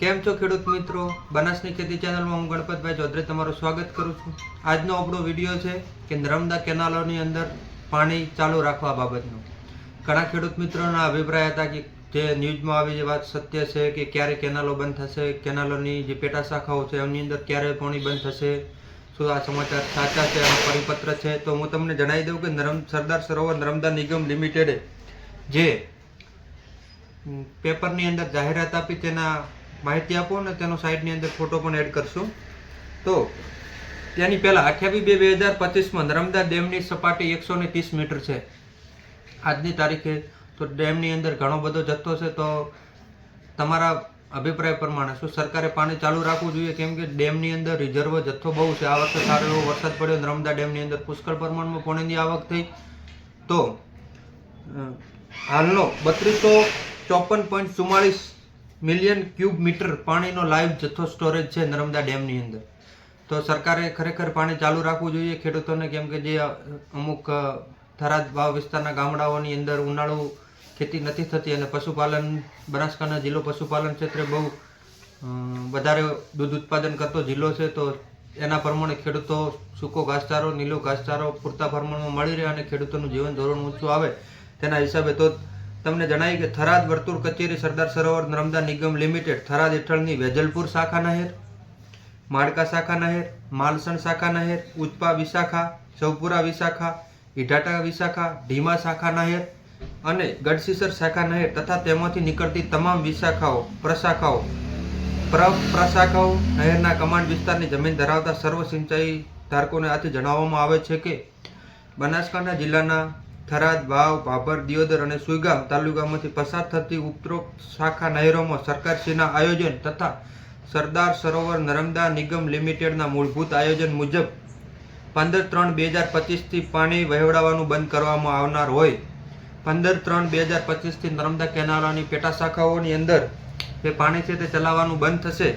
કેમ છો ખેડૂત મિત્રો? બનાસની ખેતી ચેનલમાં હું ગણપતભાઈ ચૌધરી તમારું સ્વાગત કરું છું. આજનો આપણો વીડિયો છે કે નર્મદા કેનાલોની અંદર પાણી ચાલુ રાખવા બાબતનો. ઘણા ખેડૂત મિત્રોના અભિપ્રાય હતા કે જે ન્યૂઝમાં આવી જે વાત સત્ય છે કે ક્યારે કેનાલો બંધ થશે, કેનાલોની જે પેટા શાખાઓ છે એમની અંદર ક્યારે પાણી બંધ થશે, શું આ સમાચાર સાચા છે આ પરિપત્ર છે? તો હું તમને જણાવી દઉં કે નર્મ સરદાર સરોવર નર્મદા નિગમ લિમિટેડે જે પેપરની અંદર જાહેરાત આપી તેના માહિતી આપો ને તેનો સાઇટની અંદર ફોટો પણ એડ કરશું. તો તેની પહેલાં અઠ્યાવીસ બે બે હજાર પચીસમાં નર્મદા ડેમની સપાટી એકસો ને ત્રીસ મીટર છે. આજની તારીખે તો ડેમની અંદર ઘણો બધો જથ્થો છે તો તમારા અભિપ્રાય પ્રમાણે શું સરકારે પાણી ચાલુ રાખવું જોઈએ? કેમ કે ડેમની અંદર રિઝર્વ જથ્થો બહુ છે. આ વખતે સારો એવો વરસાદ પડ્યો, નર્મદા ડેમની અંદર પુષ્કળ પ્રમાણમાં પાણીની આવક થઈ. તો હાલનો બત્રીસો ચોપન પોઈન્ટ ચુમ્માળીસ મિલિયન ક્યુબ મીટર પાણીનો લાઈવ જથ્થો સ્ટોરેજ છે નર્મદા ડેમની અંદર. તો સરકારે ખરેખર પાણી ચાલુ રાખવું જોઈએ. ખેડૂતોને કેમ કે જે અમુક થરાદ ભાવ વિસ્તારના ગામડાઓની અંદર ઉનાળુ ખેતી નથી થતી અને પશુપાલન બનાસકાંઠા જિલ્લો પશુપાલન ક્ષેત્રે બહુ વધારે દૂધ ઉત્પાદન કરતો જિલ્લો છે, તો એના પ્રમાણે ખેડૂતો સૂકો ઘાસચારો, નીલો ઘાસચારો પૂરતા પ્રમાણમાં મળી રહે અને ખેડૂતોનું જીવન ધોરણ ઊંચું આવે તેના હિસાબે તો તમને જણાવી કે થરાદ વર્તુળ કચેરી સરદાર સરોવર નર્મદા નિગમ લિમિટેડ થરાદ હેઠળની વેજલપુર શાખા નહેર માળકા શાખા નહેર, માલસણ શાખા નહેર, ઉચપા વિશાખા, સૌપુરા વિશાખા, ઈઢાટા વિશાખા, ઢીમા શાખા નહેર અને ગઢસીસર શાખા નહેર તથા તેમાંથી નીકળતી તમામ વિશાખાઓ, પ્રશાખાઓ, પ્ર પ્રશાખાઓ નહેરના કમાન્ડ વિસ્તારની જમીન ધરાવતા સર્વ સિંચાઈ ધારકોને આથી જણાવવામાં આવે છે કે બનાસકાંઠા જિલ્લાના થરાદ, વાવ ભાભર દિયોદર અને સુઈગામ તાલુકામાંથી પસાર થતી ઉપરોક્ત શાખા નહેરોમાં સરકારશ્રીના આયોજન તથા સરદાર સરોવર નર્મદા નિગમ લિમિટેડના મૂળભૂત આયોજન મુજબ પંદર ત્રણ બે હજાર પચીસથી પાણી વહેવડાવવાનું બંધ કરવામાં આવનાર હોય. પંદર ત્રણ બે હજાર પચીસથી નર્મદા કેનાલોની પેટા શાખાઓની અંદર જે પાણી છે તે ચલાવવાનું બંધ થશે.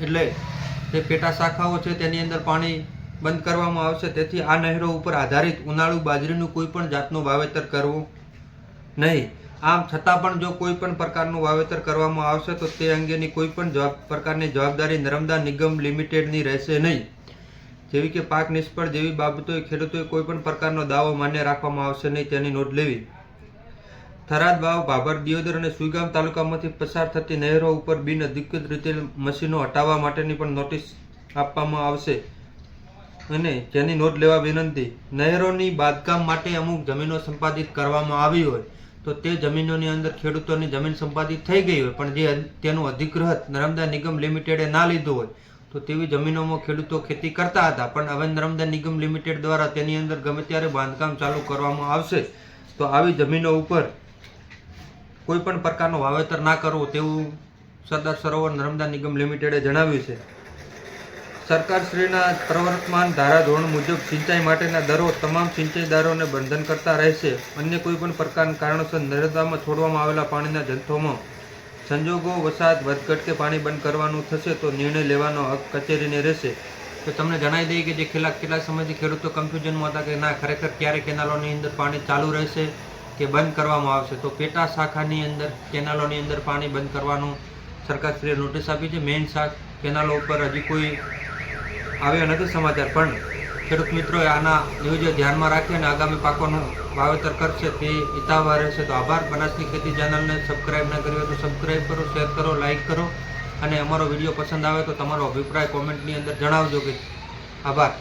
એટલે જે પેટા શાખાઓ છે તેની અંદર પાણી બંધ કરવામાં આવશે. તેથી આ નહેરો ઉપર આધારિત ઉનાળુ બાજરીનું કોઈ પણ જાતનું વાવેતર કરવું નહીં. આમ છતાં પણ જો કોઈ પણ પ્રકારનું વાવેતર કરવામાં આવશે, તો તે અંગેની કોઈ પણ જવાબ, પ્રકારની જવાબદારી નર્મદા નિગમ લિમિટેડની રહેશે નહીં. જેવી કે પાક નિષ્ફળ જેવી બાબતોએ ખેડૂતોએ કોઈ પણ પ્રકારનો દાવો માન્ય રાખવામાં આવશે નહીં તેની નોંધ લેવી. થરાદ વાવ, ભાભર, દિયોદર અને સુઈગામ તાલુકામાંથી પસાર થતી નહેરો ઉપર બિન અધિકૃત રીતે મશીનો હટાવવા માટેની પણ નોટિસ આપવામાં આવશે. અને જેની નોંધ લેવા વિનંતી, નહેરોની બાંધકામ માટે અમુક જમીનો સંપાદિત કરવામાં આવી હોય તો તે જમીનોની અંદર ખેડૂતોની જમીન સંપાદિત થઈ ગઈ હોય, પણ જે તેનું અધિકૃત નર્મદા નિગમ લિમિટેડે ના લીધું હોય, તો તેવી જમીનોમાં ખેડૂતો ખેતી કરતા હતા. પણ હવે નર્મદા નિગમ લિમિટેડ દ્વારા તેની અંદર ગમે ત્યારે બાંધકામ ચાલુ કરવામાં આવશે, તો આવી જમીનો ઉપર કોઈ પણ પ્રકારનું વાવેતર ના કરવું તેવું સરદાર સરોવર નર્મદા નિગમ લિમિટેડે જણાવ્યું છે. સરકારશ્રીના પ્રવર્તમાન ધારાધોરણ મુજબ સિંચાઈ માટેના દરો તમામ સિંચાઈદારોને બંધન કરતા રહેશે. અન્ય કોઈ પણ પ્રકારના કારણોસર નર્મદામાં છોડવામાં આવેલા પાણીના જથ્થોમાં સંજોગો વસાત વધઘટ કે પાણી બંધ કરવાનું થશે તો નિર્ણય લેવાનો હક કચેરીને રહેશે. તો તમને જણાવી દઈએ કે જે છેલ્લા કેટલા સમયથી ખેડૂતો કન્ફ્યુઝનમાં હતા કે ના, ખરેખર ક્યારે કેનાલોની અંદર પાણી ચાલુ રહેશે કે બંધ કરવામાં આવશે? તો પેટા શાખાની અંદર, કેનાલોની અંદર પાણી બંધ કરવાનું સરકારશ્રીએ નોટિસ આપી છે. મેઇન શાખ કેનાલો ઉપર હજી કોઈ આવ્યા નથી સમાચાર, પણ ખેડૂત મિત્રોએ આના ન્યૂઝ ધ્યાનમાં રાખી અને આગામી પાકોનું વાવેતર કરશે તે હિતાવહ રહેશે. તો આભાર. બનાસની ખેતી ચેનલને સબસ્ક્રાઇબ ન કરી હોય તો સબસ્ક્રાઇબ કરો શેર કરો લાઇક કરો અને અમારો વીડિયો પસંદ આવે તો તમારો અભિપ્રાય કોમેન્ટની અંદર જણાવજો કે આભાર.